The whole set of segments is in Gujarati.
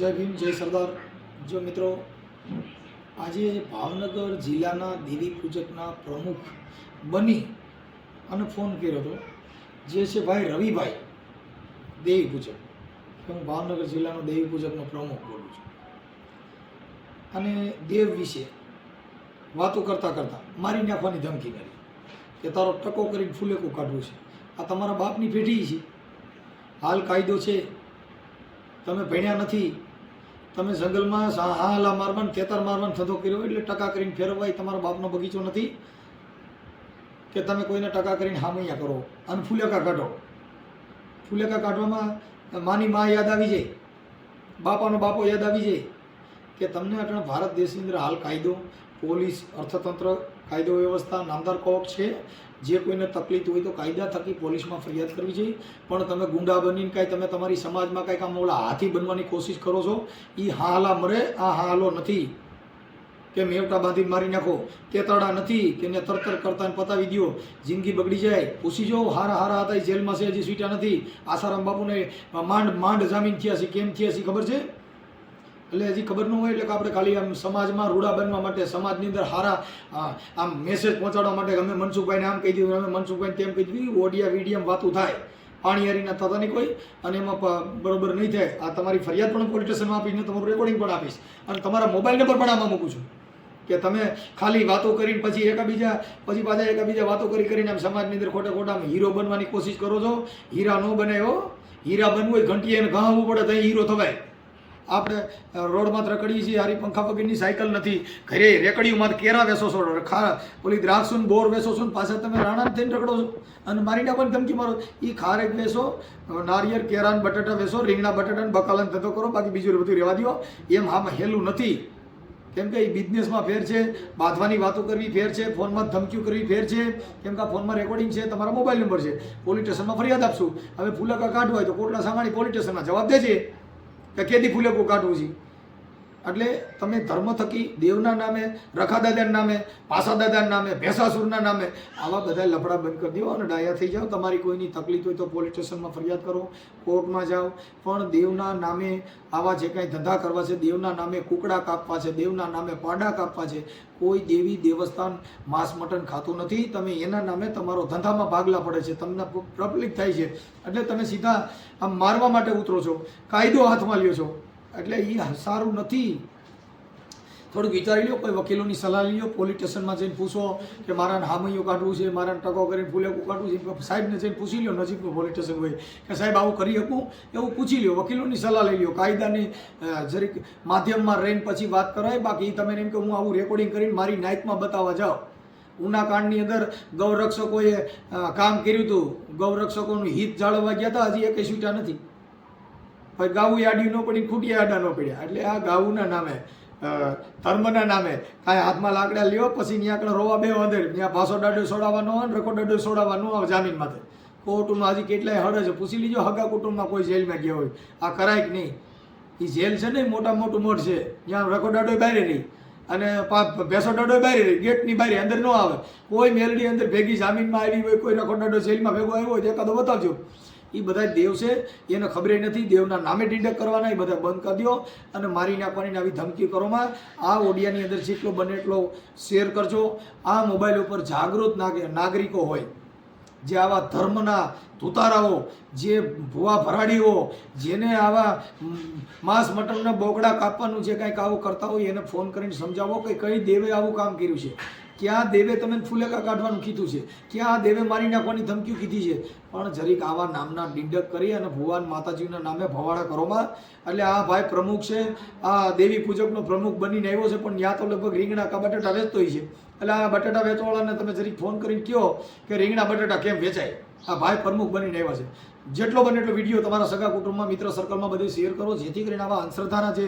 જય ભીમ, જય સરદાર. જો મિત્રો, આજે ભાવનગર જિલ્લાના દેવી પૂજકના પ્રમુખ બની અને ફોન કર્યો હતો, જે છે ભાઈ રવિભાઈ, દેવી પૂજક. હું ભાવનગર જિલ્લાનો દેવી પૂજકનો પ્રમુખ બોલું છું. અને દેવ વિશે વાતો કરતાં કરતાં મારી નાખવાની ધમકી કરી કે તારો ટકો કરીને ફૂલેકું કાઢવું છે. આ તમારા બાપની પેઢી છે. હાલ કાયદો છે. તમે ભણ્યા નથી. તમે જંગલમાં હાલા મારવાન, ખેતર મારવાન ધંધો કર્યો એટલે ટકા કરીને ફેરવાય, તમારા બાપનો બગીચો નથી કે તમે કોઈને ટકા કરીને હામૈયા કરો અને ફૂલેકા કાઢો. ફૂલેકા કાઢવામાં માની મા યાદ આવી જાય, બાપાનો બાપો યાદ આવી જાય કે તમને આપણે ભારત દેશની અંદર હાલ કાયદો, પોલીસ, અર્થતંત્ર, કાયદો વ્યવસ્થા, નામદાર કોર્ટ છે જે કોઈને તકલીફ હોય તો કાયદા થકી પોલીસમાં ફરિયાદ કરવી જોઈએ. પણ તમે ગુંડા બનીને કાંઈ તમે તમારી સમાજમાં કાંઈક આમ ઓલા હાથી બનવાની કોશિશ કરો છો એ હાલા મરે, આ હાલો નથી. કે મેવટા બાંધી મારી નાખો. તેતડા નથી, કે ને તરતર કરતા પતાવી દ્યો. જિંદગી બગડી જાય. પૂછી જો, હારા હારા હતા જેલમાં છે, હજી સ્વીટા નથી. આસારામ બાપુને માંડ માંડ જામીન થયા છે, કેમ થયા છે ખબર છે? એટલે હજી ખબર ન હોય એટલે કે આપણે ખાલી આમ સમાજમાં રૂડા બનવા માટે, સમાજની અંદર હારા આમ મેસેજ પહોંચાડવા માટે અમે મનસુખભાઈને આમ કહી દીધું, અમે મનસુખભાઈને તેમ કહી દીધું ઓડિયા વિડીયમ વાતું થાય. પાણી હારીના થતા નહીં કોઈ, અને એમાં બરોબર નહીં થાય. આ તમારી ફરિયાદ પણ પોલીસ સ્ટેશનમાં આપીશ ને તમારું રેકોર્ડિંગ પણ આપીશ. અને તમારા મોબાઈલ નંબર પણ આમાં મૂકું છું. કે તમે ખાલી વાતો કરીને પછી એકબીજા, પછી પાછા એકબીજા વાતો કરી કરીને આમ સમાજની અંદર ખોટા ખોટા હીરો બનવાની કોશિશ કરો છો. હીરા ન બનાવ્યો હીરા બનવું હોય ઘંટીએ આવવું પડે તો હીરો થવાય. આપણે રોડમાં રખડીએ છીએ હારી પંખા વગરની સાયકલ નથી. ઘરે રેકડીઓમાં કેરા વેસો છો, ખા, ઓલી દ્રાક્ષું ને બોર વેસો છો પાછળ તમે રાણા થઈને રખડો છો. અને મારીને પણ ધમકી મારો. એ ખારેક વેસો નારિયેળ કેરા ને બટાટા વેસો, રીંગણા બટાટા બકાલન ધંધો કરો, બાકી બીજું બધું રહેવા દો એમ આમાં હેલું નથી. કેમ કે એ બિઝનેસમાં ફેર છે, બાંધવાની વાતો કરવી ફેર છે, ફોનમાં ધમકીઓ કરવી ફેર છે. કેમ કે ફોનમાં રેકોર્ડિંગ છે, તમારા મોબાઈલ નંબર છે. પોલીસ સ્ટેશનમાં ફરિયાદ આપશું. હવે ફૂલકા કાઢવા હોય તો કોટલા સામાણી પોલીસ સ્ટેશનમાં જવાબ દેજે. કે કેદી ફૂલેકું કાઢવું છે એટલે તમે ધર્મ થકી દેવના નામે રખા દાદાના નામે પાસા દાદાના નામે, ભેંસાસુરના નામે આવા બધા લફડા બંધ કરી દો અને ડાયા થઈ જાઓ. તમારી કોઈની તકલીફ હોય તો પોલીસ સ્ટેશનમાં ફરિયાદ કરો, કોર્ટમાં જાઓ. પણ દેવના નામે આવા જે કાંઈ ધંધા કરવા છે, દેવના નામે કુકડા કાપવા છે, દેવના નામે પાડા કાપવા છે, કોઈ દેવી દેવસ્થાન માંસ, મટન ખાતું નથી. તમે એના નામે તમારો ધંધામાં ભાગલા પડે છે. તમને પ્રબલિત થાય છે. એટલે તમે સીધા આમ મારવા માટે ઉતરો છો. કાયદો હાથમાં લ્યો છો. એટલે એ સારું નથી. થોડુંક વિચારી લો કોઈ વકીલોની સલાહ લો પોલીસ સ્ટેશનમાં જઈને પૂછો કે મારા હામૈયું કાઢવું છે મારા ટકો કરીને ફૂલેકું કાઢવું છે. સાહેબને જઈને પૂછી લો નજીકનું પોલીસ સ્ટેશન હોય કે સાહેબ આવું કરી શકું? એવું પૂછી લ્યો, વકીલોની સલાહ લઈ લ્યો, કાયદાની જરીક માધ્યમમાં રહીને પછી વાત કરાય. બાકી તમે એમ કે હું આવું રેકોર્ડિંગ કરીને મારી નાઇટમાં બતાવવા જાઓ ઉનાકાંડની અંદર ગૌરક્ષકોએ કામ કર્યું હતું. ગૌરક્ષકોનું હિત જાળવવા ગયા હતા, હજી એકે છૂટ્યા નથી. ભાઈ ગાવું આડ્યું ન પડી ખૂટી આડા ન પડ્યા. એટલે આ ગાવુંના નામે ધર્મના નામે કાંઈ હાથમાં લાકડા લ્યો, પછી ત્યાં આગળ રોવા બે અંદર. ત્યાં પાછો દાડો છોડાવવાનો હોય ને રકો દાડો છોડાવવાનો આવે જામીન માથે. કોર્ટમાં હજી કેટલાય હડે છે પૂછી લીજો, હગા કુટુંબમાં કોઈ જેલમાં ગયા હોય. આ કરાય કે નહીં? એ જેલ છે ને, મોટા મોટું મોટ છે. જ્યાં રકો દાડો બહાર રહી અને ભેંસો દાડો બહાર રહી. ગેટની બારી અંદર ન આવે. કોઈ મેલડી અંદર ભેગી જામીનમાં આવી હોય, કોઈ રખો દાડો જેલમાં ભેગો આવ્યો હોય તો એકાદો બતાવજો. એ બધા દેવ છે, એને ખબર નથી, દેવના નામે ટીંડક કરવાના એ બધા બંધ કરી દો. અને મારી નાખવાની આવી ધમકી કરોમાં આ ઓડિયાની અંદર જેટલો બને એટલો શેર કરજો. આ મોબાઈલ ઉપર જાગૃત નાગ- નાગરિકો હોય. જે આવા ધર્મના ધુતારાઓ, જે ભુવા ભરાડીઓ, જેને આવા માંસ મટનના બોગડા કાપવાનું જે કાંઈક આવું કરતા હોય એને ફોન કરીને સમજાવો કે કઈ દેવે આવું કામ કર્યું છે. ક્યાં દેવે તમે ફૂલેકા કાઢવાનું કીધું છે? ક્યાં દેવે મારી નાખવાની ધમકીઓ કીધી છે? પણ જરીક આવા નામના ડિંડક કરી અને ભુવાન માતાજીના નામે ભવાડા કરોમાં. એટલે આ ભાઈ પ્રમુખ છે, આ દેવી પૂજકનો પ્રમુખ બનીને આવ્યો છે, પણ ત્યાં તો લગભગ રીંગણા કબાટે બટાટા તો છે. એટલે આ બટાટા વેચવાવાળાને તમે જરીક ફોન કરીને કહો કે રીંગણા બટાટા કેમ વેચાય? આ ભાઈ પ્રમુખ બનીને આવ્યા છે. જેટલો બને એટલો વીડિયો તમારા સગા કુટુંબમાં મિત્ર સર્કલમાં બધું શેર કરો જેથી કરીને આવા અંધશ્રદ્ધાના જે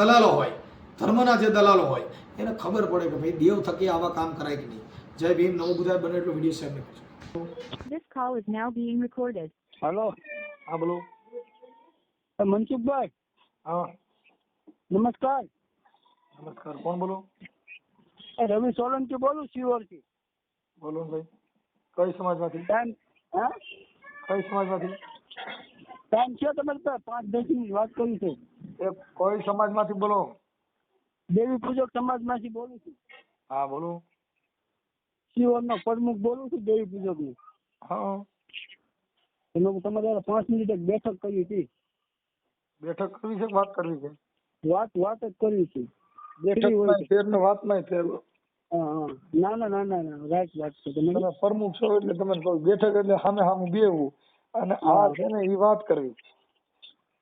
દલાલો હોય ધર્મના જે દલાલો હોય એને ખબર પડે કે ભાઈ દેવ થકી આવા કામ કરાય કે નહીં. જય ભીમ નવો બુધાય બને એટલો વીડિયો શેર કરજો. This call is now being recorded. Hello હા બોલો. મનસુખભાઈ? હા. નમસ્કાર. નમસ્કાર કોણ બોલો? રવિ સોલંકી બોલું શિવરથી. બોલો ભાઈ કઈ સમાજમાંથી? ટાઈમ હા? કઈ સમાજમાંથી? ટાઈમ છે તમારી પાસે પાંચ દસ મિનિટ વાત કરી છે. એ કોઈ સમાજમાંથી બોલો. દેવી પૂજક સમાજમાંથી બોલું છું. હા બોલો. શિવનો પ્રમુખ બોલું છું દેવી પૂજકનો. હા. એમાં તમારે હારે પાંચ મિનિટ એક બેઠક કરી હતી. બેઠક કરવી છે વાત કરવી છે? વાત વાત જ કરવી હતી. બેઠક વાત નહીં હા ના ના ના ના ના. રાઈટ વાત છે. તમે પ્રમુખ છો એટલે તમે બેઠક એટલે સામે સામે બેવું અને આ છે ને એ વાત કરવી.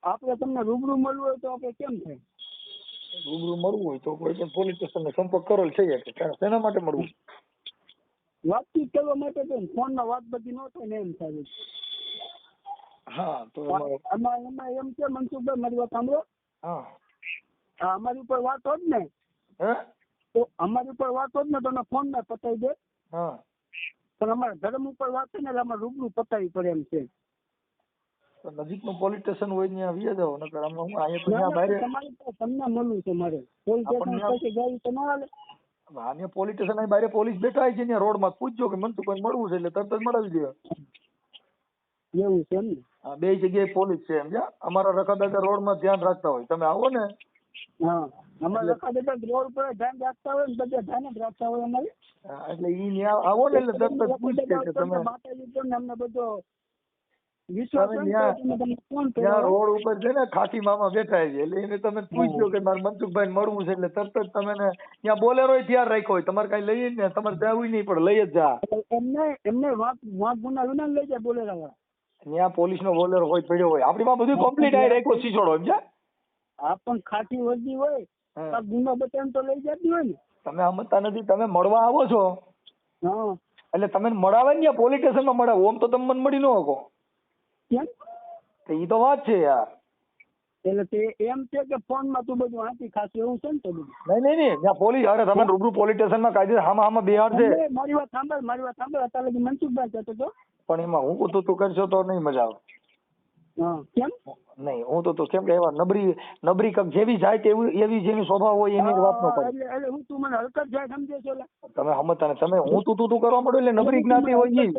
આપણે તમને રૂબરૂ મળવું હોય તો આપણે કેમ થાય? રૂબરૂ મળવું હોય તો કોઈ પણ પોલીસ સ્ટેશન નો સંપર્ક કરો છે કે તેના માટે મળવું? વાતચીત કરવા માટે તો ફોનમાં વાત બધી ન થાય ને એમ થાય. હા તો એમાં એમાં એમ કે મનસુખભાઈ મારી વાત સાંભળો. હા અમારી ઉપર વાત હોત ને હે? તો અમારી ઉપર વાત હોત ને તો અમે ફોન ના પતાવી દે. પણ અમારા ધર્મ ઉપર વાત છે ને એટલે અમારે રૂબરૂ પતાવી પડે એમ છે. નજીકનું પોલીસ સ્ટેશન હોય ત્યાં આવી જાવ નકર આમાં હું અહીંયા બહાર પાસે તમને મળવું છે મારે. પોલીસ સ્ટેશન પછી ગયું તો ના હાલે. અહીંયા પોલીસ સ્ટેશન અહીં બહાર પોલીસ બેઠા છે ત્યાં રોડમાં પૂછજો કે મને તો કોઈ મળવું છે એટલે તરત જ મળાવી દે એવું છે એમ ને? હા બે જગ્યાએ પોલીસ છે એમ જ્યાં અમારા રખાદાદા રોડમાં ધ્યાન રાખતા હોય. તમે આવો ને. અમારે રખા દેતા રોડ ઉપર ધ્યાન રાખતા હોય ને બધા ધ્યાન જ રાખતા હોય અમારે. હા, એટલે ઈ આવો ને એટલે તરત જ કે તમે માતાજી પર અમને બધો વિશ્વાસ રોડ ઉપર છે ને ખાટી મામા બેઠા છે એટલે એને તમે પૂછ્યો કે મારે મનસુખભાઈ મળવું છે એટલે તરત જ તમે ત્યાં બોલેરો તૈયાર રાખ્યો હોય. તમારે કઈ લઈ ને તમારે જવું નહીં પણ લઈ જ જા. એમને એમને વાંક વાંક ગુના વિના લઈ જાય બોલેરા ત્યાં પોલીસ નો બોલેરો હોય પડ્યો હોય. આપણી માં બધું કમ્પ્લીટ આવી રાખ્યો શીશોડો સમજ્યા? આ પણ ખાટી વર્દી હોય ગુનો બતાવીને તો લઈ જતી હોય ને. તમે સમજતા નથી તમે મળવા આવો છો. એટલે તમે મળાવે ને પોલીસ સ્ટેશનમાં મળાવો ઓમ તો તમે મને મળી ન શકો. કેમ? એ ઈ તો વાત છે યાર. એટલે તે એમ છે કે ફોનમાં તું બધું વાંચી ખાસી એવું છે ને તો બધું? નહીં નહીં નહીં ત્યાં પોલીસ અરે તમે રૂબરૂ પોલીસ સ્ટેશનમાં કાયદે હામાં હામાં બિહાર છે. મારી વાત સાંભળ મારી વાત સાંભળ અત્યારે લગી મનસુખભાઈ કહેતો તો. પણ એમાં હું તું તું કરશો તો નહીં મજા આવે. કેમ? નહીં હું તો કેમ કે એવા નબરી નબરી કક જેવી જાય તેવી એવી જેની સ્વભાવ હોય એની વાત ન કરે. એટલે હું તું મને હલકત જાય સમજે છો તમે સમજતા તમે હું તું તું તું કરવા માંડો એટલે નબરી જ્ઞાતિ હોય ઈ.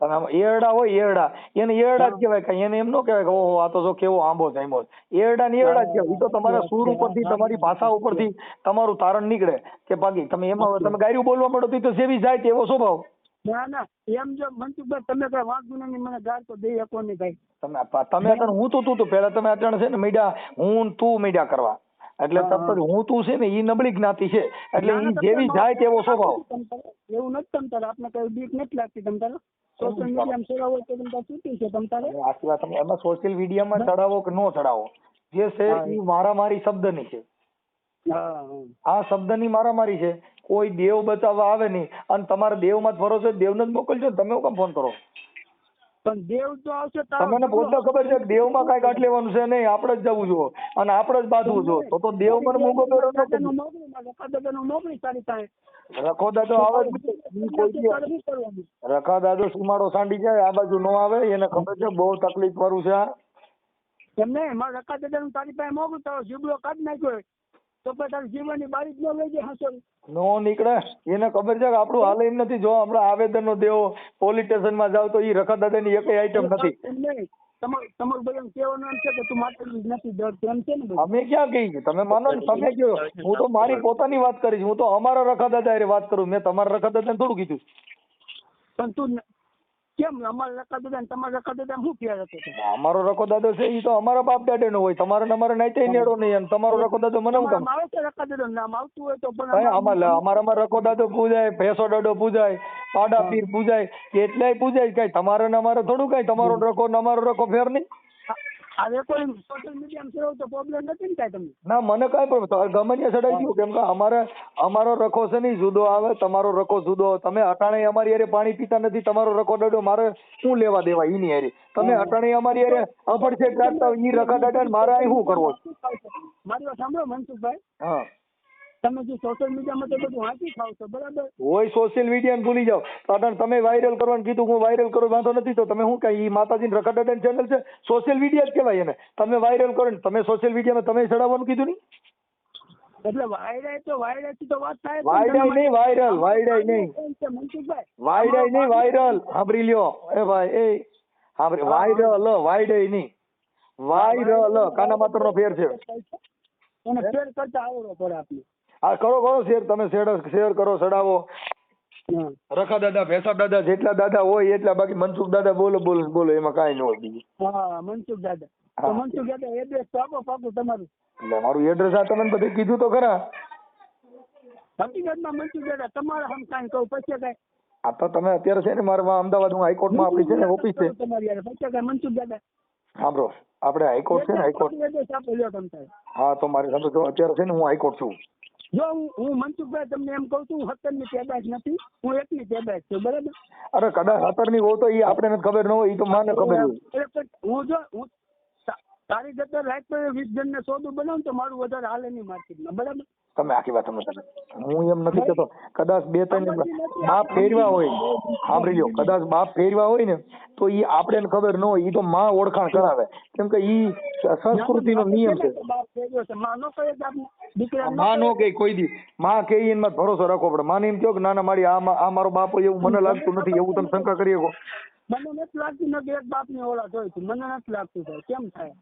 તમે આમ એરડા હોય એરડા. એને એરડા જ કહેવાય કઈ એને એમ ન કહેવાય કે ઓહો આ તો જો કેવો આંબો જામ્યો એરડા ને એરડા જ કહેવાય. તો તમારા સુર ઉપરથી તમારી ભાષા ઉપરથી તમારું તારણ નીકળે. કે બાકી તમે એમાં તમે ગાયરું બોલવા માંડો તો જેવી જાય તેવો સ્વભાવ. ના ના એમ જો મનસુખભાઈ તમે કઈ વાંધો નહીં મને ગાળ તો દઈ શકો નહીં ભાઈ. તમે તમે અત્યારે હું તું તું તું પેલા તમે અત્યારે છે ને મીડિયા હું તું મીડિયા કરવા. એટલે તરત હું. તું છે ને એ નબળી જ્ઞાતિ છે. એટલે તમે જેવી જાય તેવો સ્વભાવ. એવું નથી તમ તારે આપને કઈ બીક નથી લાગતી તમ તારે. સોશિયલ મીડિયામાં ચડાવો તો તમ તારે છૂટી છે તમ તારે. આખી વાત એમાં સોશિયલ મીડિયામાં ચડાવો કે નો ચડાવો? જે છે એ મારામારી શબ્દની છે. આ શબ્દની મારામારી છે. કોઈ દેવ બચાવવા આવે નહીં. અને તમારે દેવમાં જ ભરોસો છે દેવને જ મોકલજો ને તમે કેમ ફોન કરો? પણ દેવ તો આવશે તમને પોતે ખબર છે કે દેવમાં કાંઈ કાઢ લેવાનું છે નહીં આપણે જ જવું જો અને આપણે જ બાંધવું જો તો તો દેવ મને મૂકો કર્યો નથી. રખા દાદો આવે? રખા દાદો સુમાડો સાંડી જાય આ બાજુ નો આવે એને ખબર છે બહુ તકલીફ કરું છે એમને રખા દાદાનું તારી પાસે મોકલું, તો જીબડો કાઢી નાખ્યો તો તારી જીવવાની બારી જ ન લઈ જાય હંસોડી. નો? નીકળે. એને ખબર છે કે આપણું હાલ એમ નથી. જો હમણાં આવેદનો દેવો પોલીસ સ્ટેશનમાં જાવ તો ઈ રખા દાદાની એકય આઈટમ નથી. તમારું તમારું કહેવાનું એમ છે કે તું માતાજી નથી ડરતો એમ છે ને અમે ક્યાં કહી તમે માનો ને તમે કયો હું તો મારી પોતાની વાત કરીશ. હું તો અમારા રખા દાદા વાત કરું. મેં તમારા રખા દાદાને થોડું કીધું. પણ તું ન- કેમ? અમારો રખા દાદા ને તમારા દાદા શું ફેર હતો અમારો રકો દાદો છે એ તો અમારા બાપ દાદાનો હોય તમારે ને અમારે નાઈતે નેડો નહીં અને તમારો રખો દાદો મને હું કામ? આવે છે રખા દાદાનું નામ? આવતું હોય તો પણ અમારા- અમારે અમારામાં દાદો પૂજાય ભેંસો દાડો પૂજાય પાડા પીર પૂજાય કેટલાય પૂજાય કઈ તમારે ને અમારે થોડું કઈ તમારો રકો ને અમારો રકો ફેર નહીં. આ રેકોર્ડિંગ સોશિયલ મીડિયામાં સેવ તો પ્રોબ્લેમ નથી ને કાંઈ તમને? ના મને કાંઈ પણ તો ગમે ત્યાં ચડાઈ ગયું. કેમ કે અમારે અમારો રખો છે નહીં જુદો આવે તમારો રખો જુદો. તમે અટાણે અમારી હારે પાણી પીતા નથી તમારો રખો દાડો મારે શું લેવા દેવા ઈની હારે? તમે અટાણે અમારી યારે અફડછેટ કાઢતા રખા દાડા મારે અહીં શું કરવો? મારી વાત સાંભળો મનસુખભાઈ. હા. તમે જે સોશિયલ મીડિયામાં તો બધું વાંચી ખાવ છો બરાબર? હોય સોશિયલ મીડિયા ભૂલી જાઓ. તો તમે વાયરલ કરવાનું કીધું હું વાયરલ કરો વાંધો નથી તો તમે શું ઈ માતાજી રખા ચેનલ છે. સોશિયલ મીડિયા જ કહેવાય એને. તમે વાયરલ કરો ને તમે સોશિયલ મીડિયામાં તમે ચડાવવાનું કીધું નહીં? એટલે વાયરાય તો વાયરાયથી તો વાત થાય વાયડાય નહીં વાયરલ વાયડાય નહીં. એમ છે મનસુખભાઈ. વાયડાય નહીં વાયરલ સાંભળી લ્યો. એ ભાઈ એ. સાંભળી વાયરલ વાયડાય નહીં. વાયરલ કાના માત્ર નો ફેર છે. એને કરતા આવડવો પડે આપણે હા કરો કરો શેર તમે શેર શેર કરો ચડાવો રખા દાદા ભેસા દાદા જેટલા દાદા હોય એટલા બાકી મનસુખ દાદા બોલો બોલો બોલો એમાં કાંઈ ન હોય બીજું. હા મનસુખ દાદા. તો મનસુખ દાદા એડ્રેસ તો આપો પાકું તમારું. એટલે મારું એડ્રેસ આ તમને બધે કીધું તો ખરા. હકીકતમાં મનસુખ દાદા તમારે હમ કાંઈ કહું પછી કાંઈ. આ તો તમે અત્યારે છે ને મારે માં અમદાવાદ હાઈકોર્ટમાં આપણી છે ને ઓફિસ છે. તમારી યાર પછી કાંઈ મનસુખ દાદા. સાંભળો આપણે હાઈકોર્ટ છે ને હાઈકોર્ટ. તમ હા તો મારે સાંભળો જો અત્યારે છે ને હું હાઈકોર્ટ છું. જો હું મનસુખભાઈ તમને એમ કહું છું હતરની પેદાશ નથી હું એકની પેદાશ છું બરાબર? અરે કદાચ હતરની હોય તો એ આપણે નથી ખબર ન હોય એ તો મને ખબર હું જો હું તારી જતા રાત વીસ જણને સોદું બનાવું તો મારું વધારે હાલે નહીં માર્કેટમાં બરાબર? તમે આખી વાત સમજો હું એમ નથી કહેતો કદાચ બે ત્રણ બાપ ફેરવા હોય. સાંભળી લો કદાચ બાપ ફેરવા હોય ને તો એ આપણે ખબર ન હોય એ તો માં ઓળખાણ કરાવે. કેમ કે ઈ સંસ્કૃતિનો નિયમ છે. માં નો કે કોઈ દી. માં કે એમાં ભરોસો રાખવો પડે. માને એમ કહો કે ના ના મારી આ આ મારો બાપ હોય એવું મને લાગતું નથી એવું તમે શંકા કરી શકો. મને નથી લાગતું નથી એક બાપની ઓળખ હોય છે. મને નથી લાગતું કેમ થાય?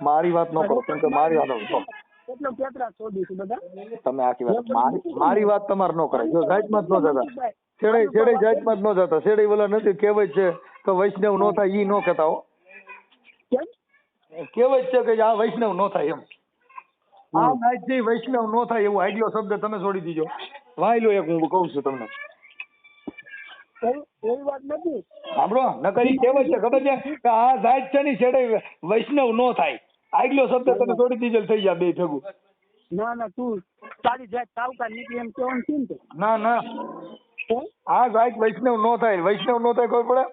મારી વાત ન કરો. કેમ કે મારી વાત. એટલો કેતરા છોડી છે બધા. તમે આખી વાત મારી મારી વાત તમારે ન કરાય. જો જાતમાં જ ન જતા. છેડે છેડે જાતમાં જ ન જતા. છેડે ઓલા નથી કહેવત છે કે વૈષ્ણવ નો થાય ઈ નો કહેતા હો. કહેવત છે કે આ વૈષ્ણવ નો થાય એમ. આ જે વૈષ્ણવ નો થાય એવું આઈડિયો શબ્દ તમે છોડી દીજો. વાયલો એક હું કહું છું તમને. એવી વાત નથી. સાંભળો નકર કહેવત છે ખબર છે? કે આ જાત છે ને છેડે વૈષ્ણવ નો થાય. આગલો શબ્દ તને થોડી ડીઝલ થઈ જાય બે ભેગું. ના ના તું તારી જાત તાવકા નીકળી એમ કેવાનું છે ને ના ના. હા ગાયક વૈષ્ણવ નો થાય. વૈષ્ણવ નો થાય ખબર પડે?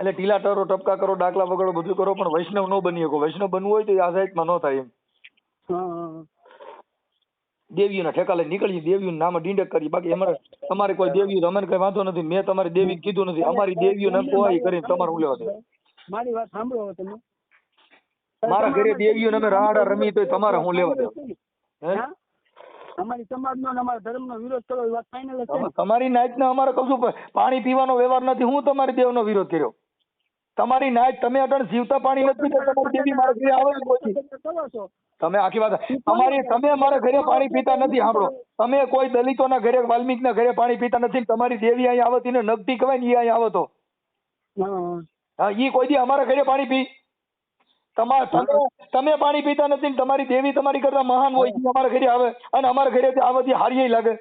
એટલે ટીલા ટરો ટપકા કરો ડાકલા વગડો બધું કરો પણ વૈષ્ણવ નો બની શકો. વૈષ્ણવ બનવું હોય તો આ જાતમાં નો થાય એમ. દેવીઓના ઠેકા લઈને નામ દેવીઓના નામે ડીંડક કરી. બાકી અમારે તમારે કોઈ દેવી અમને કઈ વાંધો નથી. મેં તમારી દેવી કીધું નથી. અમારી દેવીઓ નામ કોઈ કરીને તમારે હું લેવા દે મારી વાત સાંભળો તમે. મારા ઘરે દેવીઓ અમે રાડા રમી તો તમારે હું લેવા દઉં. અમારી સમાજનો અને અમારા ધર્મનો વિરોધ કરો એ વાત ફાઇનલ છે તમે- તમારી નાઈટને અમારે કહું છું પાણી પીવાનો વ્યવહાર નથી. હું તમારી દેવનો વિરોધ કર્યો. તમારી નાચ તમે અટણ જીવતા પાણી નથી તમારી દેવી મારા ઘરે આવે તમે આખી વાત તમારી તમે મારા ઘરે પાણી પીતા નથી સાંભળો. તમે કોઈ દલિતોના ઘરે વાલ્મીકના ઘરે પાણી પીતા નથી તમારી દેવી અહીં આવતી ને નગતી કહેવાય ને એ અહીં આવો તો હા ઈ કોઈ દી અમારા ઘરે પાણી પી. તમાર તમે તમે પાણી પીતા નથી ને તમારી દેવી તમારી કરતા મહાન હોય ઈ અમારા ઘરે આવે અને અમારા ઘરે આવતી હારી લાગે.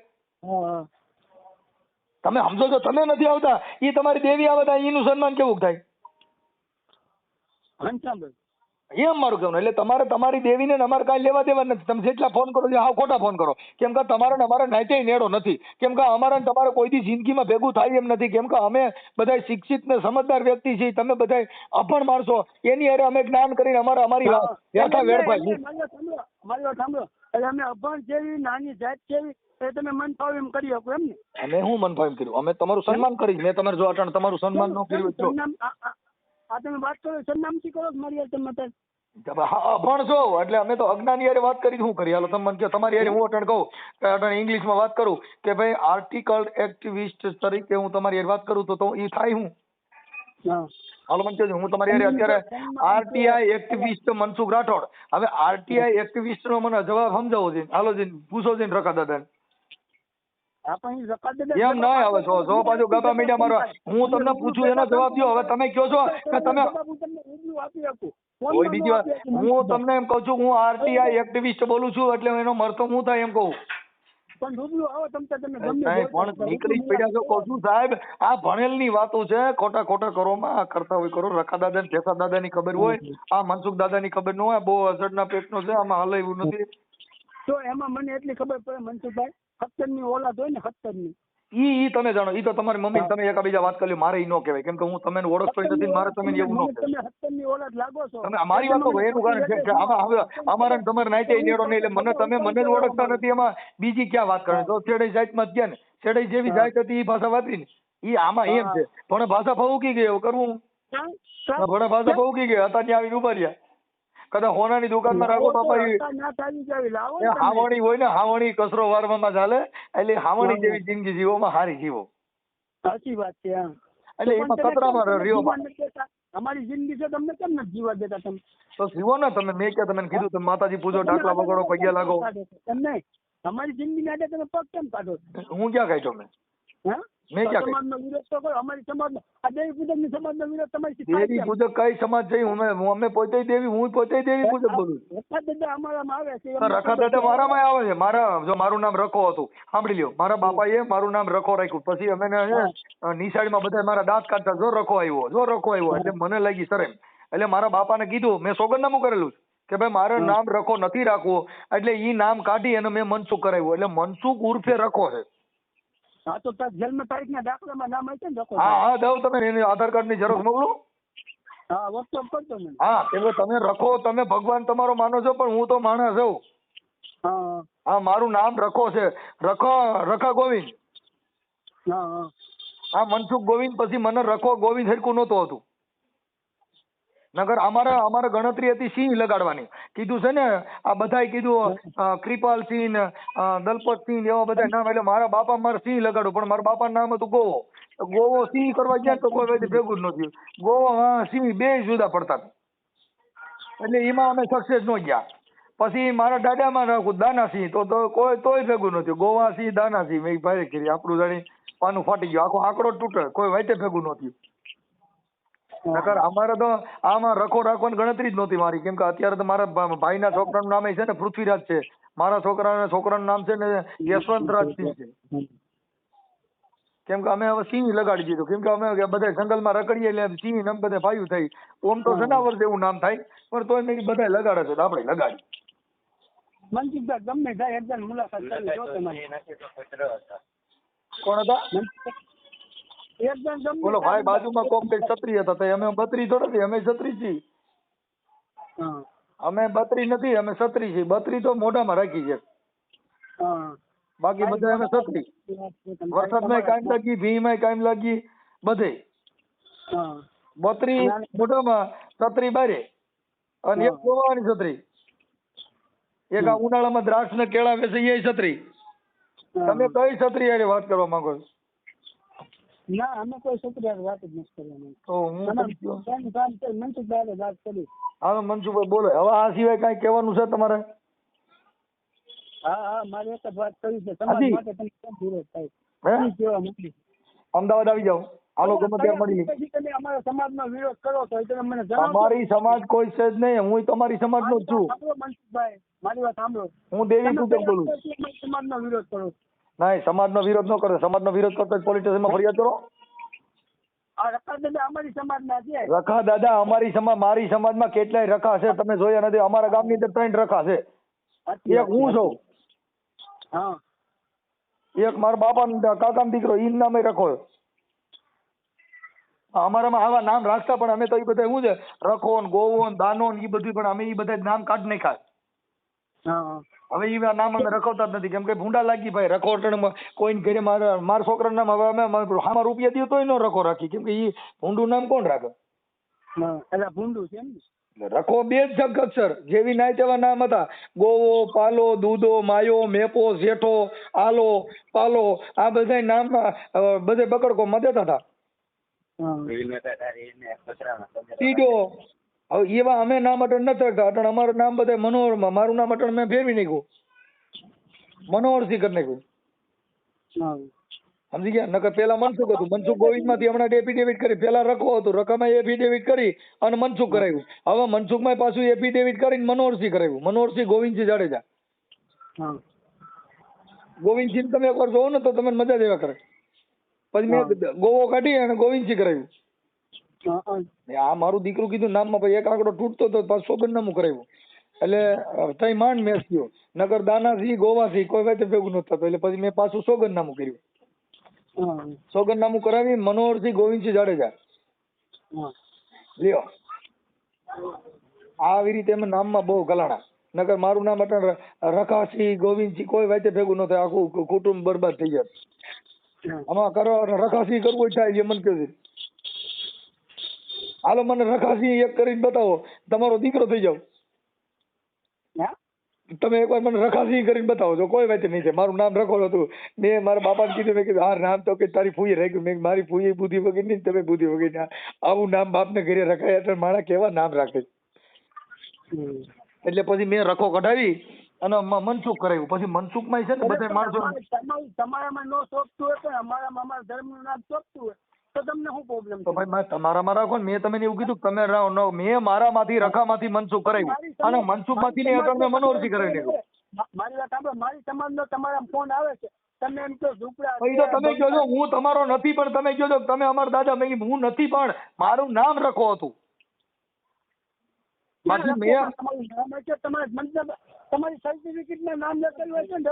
તમે સમજો છો તમે નથી આવતા. ઈ તમારી દેવી આવે તો એનું સન્માન કેવું થાય? એમ મારું કહેવાનું એટલે તમારે તમારી દેવીને અમારે કાંઈ લેવા દેવા નથી. તમે જેટલા ફોન કરો છો હાવ ખોટા ફોન કરો. કેમ કે તમારે ને અમારે નાતે નેડો નથી. કેમ કે અમારે ને તમારે કોઈ દી જિંદગીમાં ભેગું થાય એમ નથી. કેમ કે અમે બધા શિક્ષિત ને સમજદાર વ્યક્તિ છીએ. તમે બધા અભણ માણસો. એની અરે અમે જ્ઞાન કરીને અમારે અમારી. વ્યથા વેડફાય. મારી વાત સાંભળો એટલે અમે અભણ જેવી નાની જાત જેવી એ તમે મન ફાવે એમ કરી શકો એમ ને. અમે હું મન કર્યું? અમે તમારું સન્માન કરી. મેં તમારે જો અટણ તમારું સન્માન ન કર્યું આ- તમે વાત કરો સરનામથી કરો મારી યાર તમે અત્યારે? અભણ છો એટલે અમે તો અજ્ઞાની હારે વાત કરી શું કરી? હાલો તમે મને કહો તમારી હારે હું અટણ કહું કે અટણ ઇંગ્લિશમાં વાત કરું કે ભાઈ આર્ટિકલ એક્ટિવિસ્ટ તરીકે હું તમારી હારે વાત કરું તો તો એ થાય હું? હાલો મને કહેજો હું તમારી હારે અત્યારે આરટીઆઈ એક્ટિવિસ્ટ મનસુખ રાઠોડ. હવે આરટીઆઈ એક્ટિવિસ્ટ નો મને જવાબ સમજાવો છે હાલો જઈને પૂછો જઈને રકા દાદા આપણે ઈ રકાત દાદા એમ ના હવે જો જો પાછું ગબા મીડિયા મારો હું તમને પૂછું એનો જવાબ દો હવે તમે કહો છો કે તમે. કોઈ બીજી વાત. હું તમને એમ કહું છું હું આરટીઆઈ એક્ટિવિસ્ટ બોલું છું એટલે એનો મરતો હું થાય એમ કહું. પણ review આવો તમ તમે સાહેબ તે પણ નીકળી પડ્યા છો કહું છું સાહેબ આ ભણેલની વાતો છે ખોટા ખોટા કરોમાં આ કરતા હોય કરો રખા દાદા ને ઠેસા દાદા ની ખબર હોય આ મનસુખ દાદા ની ખબર ન હોય બહુ અસરના પેટનો છે આમાં હાલે એવું નથી. તો એમાં મને એટલી ખબર પડે મનસુખભાઈ? સત્તરની ઓલાદ હોય ને સત્તરની ઈ ઈ તમે જાણો ઈ તો તમારી મમ્મી તમે એકાબીજા વાત કરી મારે ઈ નો કહેવાય. કેમ કે હું તમને ઓળખતો નથી મારે તમે એવું નો તમે સત્તરની ઓલાદ લાગો છો. તમે મારી વાત તો એનું કારણ છે કે આમાં હવે અમારે તમારે નાઈટે નેડો નહીં એટલે મને તમે મને જ ઓળખતા નથી એમાં. બીજી ક્યાં વાત કરે? તો છેડે જાતમાં જ ગયા ને છેડે જેવી જાત હતી ઈ ભાષા વાપરી ને ઈ આમાં એમ છે. પણ ભાષા ફાવકી ગઈ હવે કરવું હું? ભાષા કાં? ભાષા ફાવકી ગઈ હતા ત્યાં આવીને ઊભા રહ્યા. કદાચ હોનાની દુકાનમાં રાખો તો. હાવણી હોય ને હાવણી કચરો વારવામાં ચાલે એટલે હાવણી જેવી જિંદગી જીવોમાં હારી જીવો. સાચી વાત છે એટલે એમાં તમે રહ્યો? અમારી જિંદગી છે તમને કેમ નથી જીવા દેતા તમે? તો જીવો ને તમે મેં કે તમને કીધું તમે માતાજી પૂજો ડાકલા વગાડો પગ્યા લાગો. તમને અમારી જિંદગી માટે તમે પગ કેમ કાઢો હું ક્યાં કાઢ્યો મેં? હા? મેં ક્યાં સમાજનો વિરોધ તો કરો અમારી સમાજનો આ દેવી પૂજકની સમાજનો વિરોધ તમારી દેવી પૂજક કઈ સમાજ છે? હું અમે અમે પોતે દેવી હું પોતે દેવી પૂજક બોલું રખા દાદા અમારામાં આવે છે રખા દાદા મારામાં આવે છે? મારા જો મારું નામ રખો હતું. સાંભળી લ્યો. મારા બાપાએ મારું નામ રખો રાખ્યું. પછી અમે ને માં નિશાળીમાં બધા મારા દાંત કાઢતા જો રખો આવ્યો જો રખો આવ્યો. એટલે મને લાગી શરમ એટલે મારા બાપાને કીધું મેં સોગંદનામું કરેલું છે કે ભાઈ મારે નામ રખો નથી રાખવું. એટલે ઈ નામ કાઢી અને મેં મનસુખ કરાવ્યું. એટલે મનસુખ ઉર્ફે રખો છે. હા તો તાર જન્મ તારીખના દાખલામાં નામ હશે ને રખો હા હા દઉં તમે એની આધાર કાર્ડની ઝેરોક્ષ મોકલું? હા વોટ્સઅપ કરજો મને. હા કેમ કે તમે રખો તમે ભગવાન તમારો માનો છો પણ હું તો માણસ છું. હા. હા મારું નામ રખો છે. રખો રખા ગોવિંદ. હા હા. આ મનસુખ ગોવિંદ પછી મને રખો ગોવિંદ હરકું નહોતું હતું. નગર અમારે અમારે ગણતરી હતી સિંહ લગાડવાની. કીધું છે ને, આ બધાય કીધું ક્રિપાલ સિંહ દલપત સિંહ એવા બધા નામ, એટલે મારા બાપા મારે સિંહ લગાડવું, પણ મારા બાપાનું નામ હતું ગોવો. ગોવો સિંહ કરવા ગયા તો કોઈ ભેગું જ નથી ગોવો સિંહ બે જુદા પડતા એટલે એમાં અમે સક્સેસ ન ગયા. પછી મારા દાદામાં રાખું દાનાસિંહ તો તો કોઈ, તોય ભેગું નથી ગોવા સિંહ દાનાસિંહ મેં ભાઈ કરી આપણું જાણી પાનું ફાટી ગયું. આખો આંકડો તૂટે, કોઈ વાઈટે ભેગું નહોતું નકર અમારે તો આમાં રખો રાખવાની ગણતરી જ નહોતી મારી. કેમ કે અત્યારે તો મારા ભાઈના છોકરાનું નામ છે ને પૃથ્વીરાજ છે. મારા છોકરાના છોકરાનું નામ છે ને યશવંતરાજ સિંહ છે. કેમ કે અમે હવે સિંહ લગાડી દીધું. કેમ કે અમે બધા જંગલમાં રખડીએ એટલે સિંહ ને બધે ભાઈ થઈ. ઓમ તો જનાવર જેવું નામ થાય પણ તોય મેં બધા લગાડે છે તો આપણે લગાડી મનસુખભાઈ ગમે થાય એકદમ મુલાકાત કરી જો તમારી કોણ હતા? બોલો ભાઈ બાજુમાં કોક કઈ છત્રી હતા તો અમે બત્રી થોડા છીએ અમે છત્રી છીએ. અમે બત્રી નથી અમે છત્રી છીએ. બત્રી તો મોઢામાં રાખી છે. બાકી બધા અમે છત્રી. વરસાદમાં કાયમ લાગી ભીમાં કાયમ લાગી બધે. હા. બત્રી મોઢામાં છત્રી બારે. અને એક ગોવાની છત્રી. એક આ ઉનાળામાં દ્રાક્ષ ને કેળા વેચે એ છત્રી. તમે કઈ છત્રી હારે વાત કરવા માંગો છો? ના અમે કોઈ છોકરી વાત જ નથી કરવાની. તો હું? કામ છે મનસુખભાઈ વાત કરી. હાલો મનસુખભાઈ બોલો. હવે આ સિવાય કઈ કહેવાનું છે તમારે? હા હા મારે એક જ વાત કરી છે. તમારી માટે તમે કેમ વિરોધ થાય? અમદાવાદ આવી જાઓ. આલો ગમે ત્યાં મળી તમે અમારા સમાજનો વિરોધ કરો તો તમે મને જણાવજો તમારી સમાજ કોઈ છે જ નહીં. હું તમારી સમાજનો જ છું. મનસુખભાઈ. મારી વાત સાંભળો. હું દેવી પૂજક બોલું સમાજનો વિરોધ કરો નહીં સમાજનો વિરોધ ન કરો. સમાજનો વિરોધ કરતો પોલિટિશિયનમાં ફરિયાદ કરો. રખા દાદા અમારી સમાજ મારી સમાજમાં કેટલાય રખા છે તમે જોયા નથી. અમારા ગામની અંદર ત્રણ રખા છે. એક હું છું. એક મારા બાપા કાકાનો દીકરો ઈ નામે રખો. અમારામાં આવા નામ રાખતા પણ અમે તો એ બધા શું છે? રખો ને ગોવો ને દાનો ને એ બધું પણ અમે એ બધા નામ કાઢ નાખ્યા. હવે ઈ નામ અમે રખવતા જ નથી. કેમ કે ભૂંડા લાગી ભાઈ રખોટણમાં કોઈને ઘરે મારા મારા છોકરાનું નામ હવે અમે હામાં રૂપિયા દઈએ તોય ન રખો રાખી. કેમ કે ઈ ભૂંડું નામ કોણ રાખે? એટલે ભૂંડું છે એમ રખો બે જ જગ અક્ષર જેવી નાય તેવા નામ હતા. ગોવો પાલો દૂધો માયો મેપો શેઠો આલો પાલો આ બધા નામ બધે બકડકો માં દેતા હતા. ટીડો હવે એવા અમે નામ અટણ નથી રાખતા. અટણ અમારું નામ બધા મનોહરમાં મારું નામ અટણ મેં ફેરવી નાખ્યું. મનોહરસિંહ કરી નાખ્યું. સમજી ગયા? નકર પેલા મનસુખ હતું. મનસુખ ગોવિંદમાંથી હમણાં એફિડેવિટ કરી. પેલા રખો હતું. રકામાં એફિડેવિટ કરી અને મનસુખ કરાવ્યું. હવે મનસુખમાં પાછું એફિડેવિટ કરીને મનોહરસિંહ કરાવ્યું. મનોહરસિંહ ગોવિંદસિંહ જાડેજા. ગોવિંદસિંહ તમે એકવાર જોવો ને તો તમને મજા જ એવા કરે. પછી મેં ગોવો કાઢી અને ગોવિંદસિંહ કરાવ્યું. આ મારું દીકરું કીધું નામમાં પછી એક આંકડો તૂટતો તો પાછો સોગંદનામું કરાવ્યું. એટલે તઈ માંડ મેસ થયો. નગર દાનાસિંહ ગોવાસિંહ કોઈ વાતે ભેગું થતું. એટલે પછી મેં પાછું સોગંદનામું કર્યું. સોગંદનામું કરાવી મનોહરસિંહ ગોવિંદસિંહ જાડેજા. લ્યો. આવી રીતે એમ નામમાં બહુ ગલાણા. નગર મારું નામ અટણ રખાસી ગોવિંદસિંહ કોઈ વાતે ભેગું ન થાય. આખું કુટુંબ બરબાદ થઈ જાય. આમાં કરો રખાસિંહ કરવું થાય જે મન કહે હાલો મને રખાસી એક કરીને બતાવો. તમારો દીકરો થઈ જાવ તમે એકવાર મને રખાસી કરીને બતાવો. છો કોઈ વાત નહીં છે મારું નામ રખો હતું મેં મારા બાપાને કીધું મેં કીધું હા નામ તો કે તારી ફૂઈ રાખ્યું મેં મારી ફૂઈ બુદ્ધિ વગર નહીં તમે બુદ્ધિ વગર આવું નામ બાપને ઘરે રખાય એટલે મારા કેવા નામ રાખે? એટલે પછી મેં રખો કઢાવી અને મનસુખ કરાવ્યું. પછી મનસુખમાં છે ને બધા માણસો તમારામાં નો શોભતું હોય તો અમારામાં અમારા ધર્મનું નામ શોભતું હોય. તો તમને શું પ્રોબ્લેમ તો ભાઈ મેં તમારામાં રાખો ને મેં તમને એવું કીધું કે તમે રહો મેં મારામાંથી રખામાંથી મનસુખ કરાવ્યું અને મનસુખમાંથી ને અટલ મેં મનોહરથી કરાવી નાખ્યું. મારી વાત સાંભળો મારી સમાજનો તમારા ફોન આવે છે. તમે એમ કહો ઝૂપડા પછી તો તમે કહો છો હું તમારો નથી પણ તમે કહો છો કે તમે અમારા દાદા મેં હું નથી પણ મારું નામ રખો હતું. બાકી મેં તમારું તમારે નામ લખેલું હોય છે ને.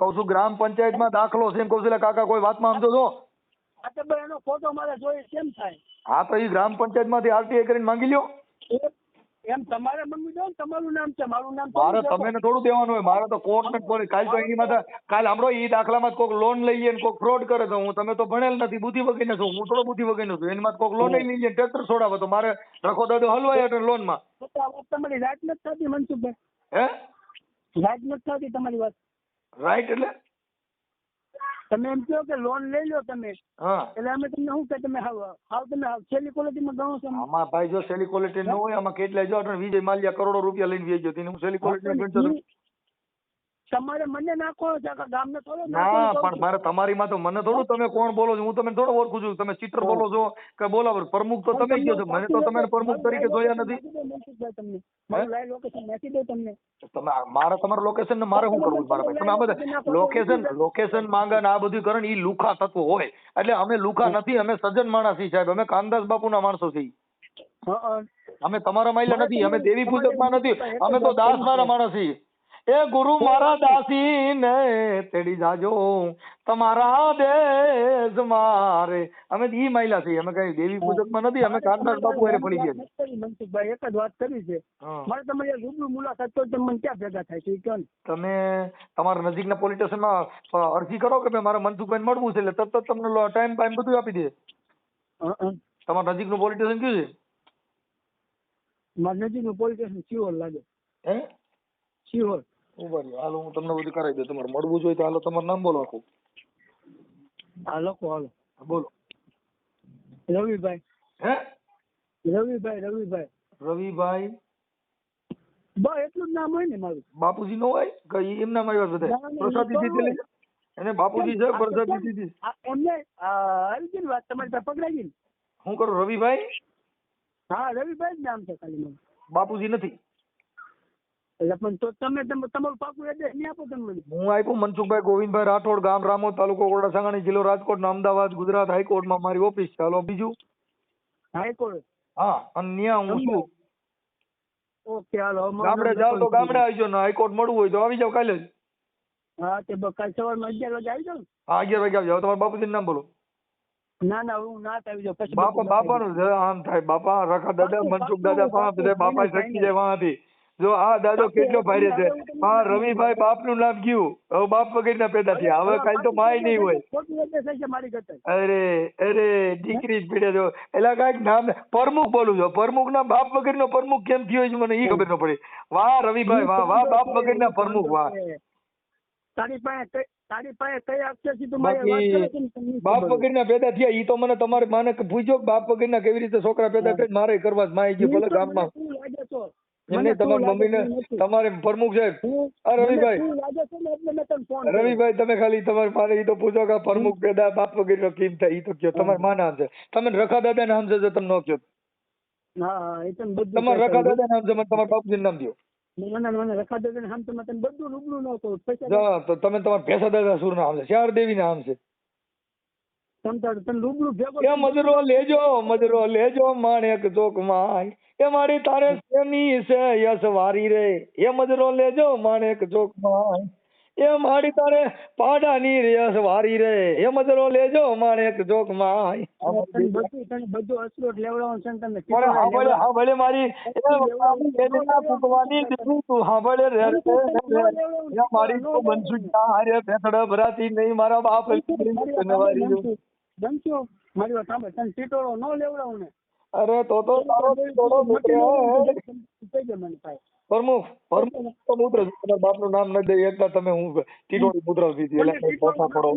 કહું છું ગ્રામ પંચાયતમાં દાખલો છે એમ કહું છું એટલે કાકા કોઈ વાતમાં સમજો છો? ભાઈ એનો ફોટો મારે જોઈએ કેમ થાય? હા તો એ ગ્રામ પંચાયતમાંથી આરટીઆઈ કરીને માંગી લ્યો. એમ તમારે મંગી દો તમારું નામ છે મારું નામ મારે તમે થોડું દેવાનું હોય મારે તો કોર્ટ ને પડે કાલ તો એની માથે કાલ સાંભળો એ દાખલામાં કોઈક લોન લઈ લે કોઈક ફ્રોડ કરે તો હું તમે તો ભણેલ નથી બુદ્ધિ વગીને છું હું થોડો બુદ્ધિ વગર છું એની માથે કોઈક લોન લઈ લે ટ્રેક્ટર છોડાવે તો મારે રખો દાદો હલવાય એટલે લોનમાં તમારી રાઈટ નથી થતી મનસુખભાઈ. હે? રાઈટ નથી થતી તમારી વાત. રાઈટ એટલે? તમે એમ કહો કે લોન લઈ લો તમે એટલે અમે તમને શું કે તમે હાવ હાવ તમે હાવ છેલ્લી ક્વોલિટીમાં ગણો છો આમાં ભાઈ જો સેલી ક્વોલિટી ન હોય આમાં કેટલા જો આપણે વિજય માલ્યા કરોડો રૂપિયા લઈને વેચ્યો તેને હું સેલી ક્વોલિટી ગણતો. તમારે મને નાખો છે આખા ગામને થોડો ના પણ મારે તમારી માં તો મને થોડું તમે કોણ બોલો છો? હું તમને થોડો ઓળખું છું. તમે ચીટર બોલો છો કે બોલાવર પ્રમુખ તો તમે કયો છો. મને તો તમે પ્રમુખ તરીકે જોયા નથી. તમને. મારું લાઈવ લોકેશન નાખી દો તમને. તમે આ- તમારું લોકેશન ને મારે શું કરવું મારા ભાઈ તમે આ બધા લોકેશન લોકેશન માંગે ને આ બધું કરે ને એ લુખા તત્વ હોય. એટલે અમે લુખા નથી અમે સજ્જન માણસ છીએ સાહેબ. અમે કાનદાસ બાપુના માણસો છીએ. અમે તમારા માયલા નથી અમે દેવી પૂજકમાં નથી. અમે તો દાસ મારા માણસ છીએ. એ ગુરુ મારા દાસી ને તેડી જાજો. તમારા દેશ મારે. અમે ઈ માયલા છીએ. અમે કઈ દેવી પૂજકમાં નથી. અમે કાનદાસ બાપુ હારે પડી ગયા મનસુખભાઈ એક જ વાત કરી છે. મારે તમે રૂબરૂ મુલાકાત તો તમે મને ક્યાં ભેગા થાય છે? કે તમે તમારા નજીકના પોલીસ સ્ટેશનમાં અરજી કરો કે મારે મનસુખભાઈ મળવું છે એટલે તરત તમને ટાઈમ ટાઈમ બધું આપી દે. તમારા નજીકનું પોલીસ સ્ટેશન કયું છે? મારા નજીકનું પોલીસ સ્ટેશન સિહોર લાગે. હે? સિહોર ઊભા રહ્યો હાલો હું તમને બધું કરાવી દઉં. તમારે મળવું જોઈએ તો હાલો તમારું નામ બોલો આખું. હા લખો હાલો. બોલો. રવિભાઈ. હે? રવિભાઈ રવિભાઈ. રવિભાઈ? બસ એટલું જ નામ હોય ને મારું. બાપુજી નો હોય? કે એમના માં આવ્યા બધા? પ્રસાદી દીધી લઈ એને બાપુજી છે પ્રસાદી દીધી. એમને આ, આવી ગઈ ને વાત તમારી પાસે પકડાઈ ગઈ હું કરું રવિભાઈ? હા રવિભાઈ જ નામ છે ખાલી મારું બાપુજી નથી. એટલે પણ તો તમે તમે- તમારું પાકું એડ્રેસ નહીં આપો તમે હું આપ્યું મનસુખભાઈ ગોવિંદભાઈ રાઠોડ ગામ રામોદ તાલુકો કોરડા સાંગાણી જિલ્લો રાજકોટ ને અમદાવાદ ગુજરાત હાઈકોર્ટમાં મારી ઓફિસ છે. હાલો બીજું? હાઈકોર્ટ? હા અને ત્યાં હું છું. ઓકે હાલો ગામડે જાવ તો ગામડે આવજો ને હાઈકોર્ટ મળવું હોય તો આવી જાવ કાલે જ. હા તે કાલ સવારમાં અગિયાર વાગે આવી જાવ? હા અગિયાર વાગે આવજો તમારા બાપુજી નામ બોલો. ના ના હું ના આવી જાઉં. પછી બાપા નું બાપાનું આમ થાય. બાપા રખા દાદા મનસુખ દાદા બધા બાપા શક્તિ જાય વાંથી જો આ દાદો કેટલો ભારે છે. હા રવિભાઈ બાપનું નામ ગયું. હવે બાપ વગરના પેદા થયા. હવે કાલ તો માય નહીં હોય. અરે અરે દીકરી જ પીડે જો. એલા કાંઈક નામ પ્રમુખ બોલું છો. પ્રમુખ ના બાપ વગરનો પ્રમુખ કેમ થયો છે મને એ ખબર ન પડી. વાહ રવિભાઈ વાહ વાહ બાપ વગરના પ્રમુખ વાહ. તારી પાસે તારી પાસે કઈ તું બાપ વગરના પેદા થયા. ઈ તો મને તમારે માને પૂછ્યો કે બાપ વગરના કેવી રીતે છોકરા પેદા કરી મારે કરવા જ માય ગયો ભલે ગામમાં. એમને મને તું મમ્મીને તમારે પ્રમુખ સાહેબ. આ રવિભાઈ. રવિભાઈ તમે ખાલી તમારે મારે એ તો પૂછો કે પ્રમુખ પેદા બાપ વગેરે કેમ થાય એ તો કયો. તમારે માં નામ છે. તમે રખા દાદા નામ છે તમે ન કયો. તમારે રખા દાદા નામ છે મને તમારા બાપજી નામ દો તમે તમારા ભેસા દાદા સુર નામ છે ચાર દેવી નામ છે તમ તાર તને રૂબરૂ ભેગો એ મજરો લેજો મજરો લેજો માણેક ચોકમાં એ મારી તારે સેમી છે યસ વારી રે. એ મજરો લેજો માણેક ચોકમાં એ મારી તારે પાડાની યસ વારી રે. એ મજરો લેજો માણેક ચોકમાં બધું તને લેવડાવવાનું છે ને પણ હાંભળે હાંભળે મારી વેદના ફૂંકવાની દીકરી તું. હાંભળે રે રે રે. એ મારી તું બનશું હારે ભેખડા ભરાતી નહીં મારા બાપ નવારી. બનશો? મારી વાત સાંભળ તને ટીટોળો ન લેવડાવું ને. અરે તો તો તારો ટીટોળો મને ભાઈ. પ્રમુખ પરમ તો મુદ્ર તમારા બાપનું નામ ન દઈ એકતા તમે હું ટીટોળી મુદ્રા લીધી એટલે કઈ પોતા પડો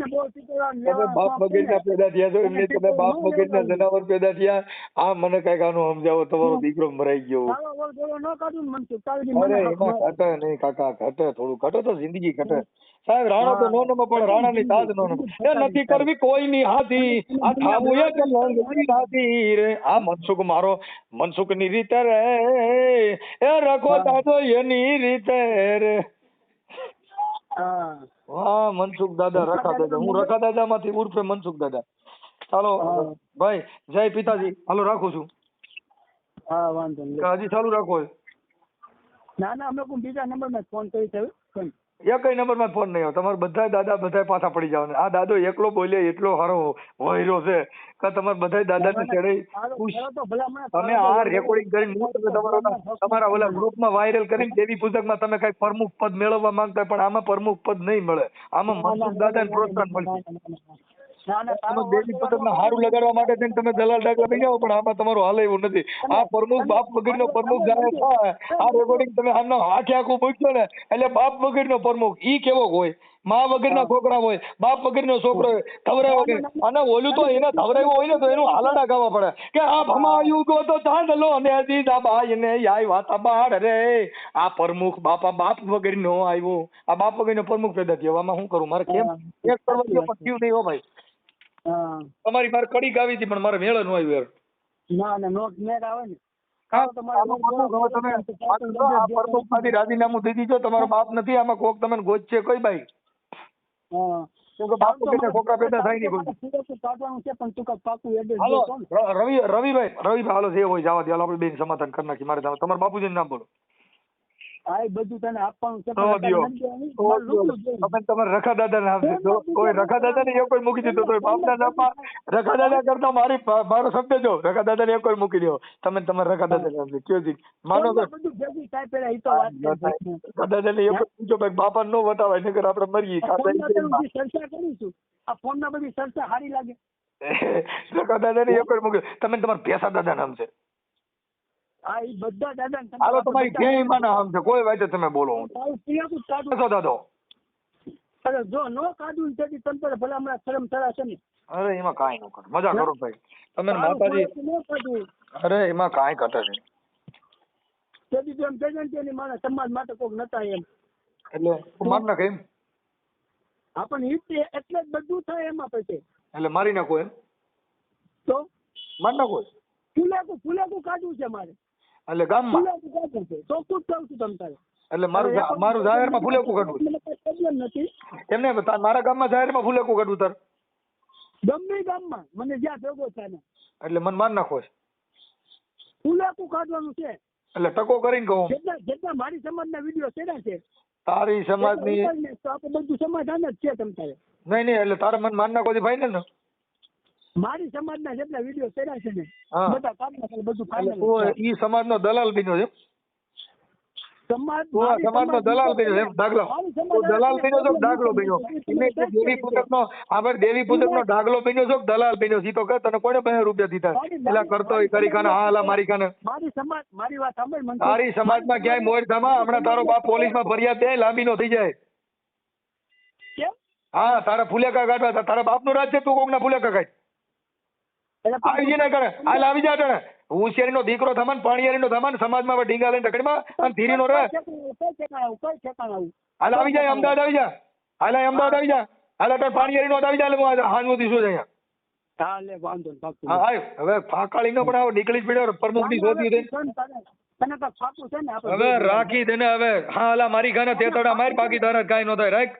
તમે બાપ વગેરેના પેદા થયા છો એમને તમે બાપ વગેરેના જનાવર પેદા થયા આ મને કંઈક આનું સમજાવો તમારો દીકરો મરાઈ ગયો અરે એમાં ઘટે નહીં કાકા ઘટે થોડું ઘટે તો જિંદગી ઘટે. સાહેબ રાણા તો નો નમો પણ રાણાની તાજ નો નમો. એ નથી કરવી કોઈ ની હાથી આ થાવું એક લંગડી હાથી રે. આ મનસુખ મારો મનસુખની રીતે રે. એ રખો દાદો એની રીતે રે હા. મનસુખ દાદા રખા દાદા હું રખા દાદા માંથી ઉર્ફે મનસુખ દાદા. ચાલો. ભાઈ જય પિતાજી. હાલો રાખું છું. હા વાંધો નહીં. હજી ચાલુ રાખો. ના ના અમે કોઈ બીજા નંબરમાં ફોન કરી છે? એકય નંબરમાં ફોન નહીં આવે તમારે બધા દાદા બધા પાછા પડી જાવ આ દાદો એકલો બોલે એટલો સારો વહેરો છે કે તમારે બધા દાદા ને ચડે ખુશ. તમે આ રેકોર્ડિંગ કરીને હું તમારા તમારા ઓલા ગ્રુપમાં વાયરલ કરીને દેવી પૂજકમાં તમે કઈ પ્રમુખ પદ મેળવવા માંગતા પણ આમાં પ્રમુખ પદ નહીં મળે. આમાં મનસુખ દાદાને પ્રોત્સાહન મળશે. તમે દેવી પૂજકમાં હારું લગાડવા માટે થઈને તમે દલાલ ડાકલા બની જાઓ પણ આમાં તમારું હાલે એવું નથી. આ પ્રમુખ બાપ વગરનો પ્રમુખ જાહેર થાય આ રેકોર્ડિંગ તમે આમનો આખે આખું મૂકશો ને એટલે બાપ વગરનો પ્રમુખ ઈ કેવો હોય? મા વગરના છોકરા હોય બાપ વગરનો છોકરો હોય ધવરાય વગર અને ઓલું તો એને ધવરાયો હોય ને તો એનું હાલાડા ગાવા પડે. કે આ ભમાયું ગો તો ચાંદલો ને દીદા બાઈ ને આઈ વાતા બાળ રે. આ પ્રમુખ બાપા બાપ વગરનો આવ્યો. આ બાપ વગરનો પ્રમુખ પેદા થયો. આમાં શું કરું? મારે કેમ એક કરવા દો પણ થયું નહીં હો ભાઈ. તમારી મારે કડી ગાવી હતી પણ મારે મેળ નો આવ્યો યાર ના ના નોટ મેળ આવે ને. તમે રાજીનામું દઈ દીધો તમારો બાપ નથી આમાં કોક તમને ગોજ છે કોઈ ભાઈ રવિભાઈ રવિભાઈ હાલો જે હોય જવા દે આપણે બેન સમાધાન કરી નાખી મારે તમારા બાપુજી નામ બોલો. આ બધું તને આપવાનું છે. તમે રખા દાદા જો કોઈ રખા દાદા ને એક કોઈ મૂકી દીધો તો બાપના નામમાં રખા દાદા કરતા મારી મારો શબ્દ જો. રખા દાદા ને એક કોઈ મૂકી દો. તમે તમારા રખા દાદા નામ છે કયો જી. માનો તો. રખા દાદા ને. એક પૂછો ભાઈ બાપા નો વટાવાય નગર આપણે મરીએ ચર્ચા કરીશું આ ફોનમાં બધી ચર્ચા સારી લાગે. રખા દાદા ને એક કોઈ મૂકી તમે તમારા ભેસા દાદા નામ છે. આ એ બધા દાદા ને હાલો તમારી જય માં નામ છે. કોઈ વાતે તમે બોલો. ભેસો દાદો. અરે જો નો કાઢું તેથી તમ તારે ભલા હમણાં શરમ થરાશે ને. અરે એમાં કાંઈ ન કરે. મજા કરો ભાઈ. તમે માતાજી ખોરાક નો કાઢવું. અરે એમાં કાંઈ ઘટે નહીં. તેથી તો એમ કહેજો ને કે મારા સમાજ માટે કોક નતા એમ. એટલે માર નાખે એમ. આપણને જ એટલે જ બધું થાય એમાં પછી એટલે મારી નાખો એમ. તો? મારી નાખો ફૂલેકું ફૂલેકું કાઢવું છે મારે. એટલે ગામમાં? છે. શું જ કહું છું તમ તારે. એટલે મારું મારું જાહેરમાં ફૂલેકું કાઢવું પ્રોબ્લેમ નથી. એમને મારા ગામમાં જાહેરમાં ફૂલેકું કાઢવું તાર. ગમે ગામમાં. મને જ્યાં ભેગો થાય એટલે મન માર નાખો છે. ફૂલેકું કાઢવાનું છે. એટલે ટકો કરીને કહું. જેટલા જેટલા મારી સમાજના વીડિયો છેડા છે? તારી સમાજની ની તો આપણે બધું સમાધાન જ છે તમ તારે. નહીં નહીં એટલે તારા મન માર નાખો ભાઈ ને. મારી સમાજના જેટલા વીડિયો કર્યા છે ને બધા કાઢી નાખે બધું એટલે ફાઇનલ ઈ સમાજનો દલાલ બન્યો છે સમાજ સમાજનો સમાજ- દલાલ બન્યો એમ? દાખલો દલાલ બન્યો છો કે દાખલો બન્યો? દેવી પૂજકનો આપણે દેવી પૂજકનો દાખલો બન્યો છો કે દલાલ બન્યો છે? તો તને કોને પાસે રૂપિયા દીધા? પેલા કરતો હોય કરી ખાને હા હાલા મારી ખાને. મારી સમાજ મારી વાત સાંભળ મનસુખ. તારી સમાજમાં ક્યાંય હમણાં તારો બાપ પોલીસમાં ફરિયાદ દે લાંબી નો થઈ જાય. હા તારા ફુલેકા કાઢવા તારા બાપનું રાજ છે તું કોકના ફુલેકા કાઢ એટલે આવી જઈને કરે. હાલ આવી જા તને હોશિયારીનો દીકરો થમાન પાણીયારીનો થમન સમાજમાં ઢીંગા લઈને ટકડીમાં અને રે કઈ ઠેકાણા આવું? હાલ આવી જાય અમદાવાદ આવી જા. હાલ અમદાવાદ આવી જા. હાલ અટલ પાણીયારી નો આવી જા. એટલે હું અહીંયા. હા. હા આય હવે ફાકાળી નો પણ નીકળી જ પડ્યો છે ને આપણે હવે રાખી દેને હવે. હા હાલા મારી ખાને તેતડા માર બાકી તારા કઈ નો થાય રાખ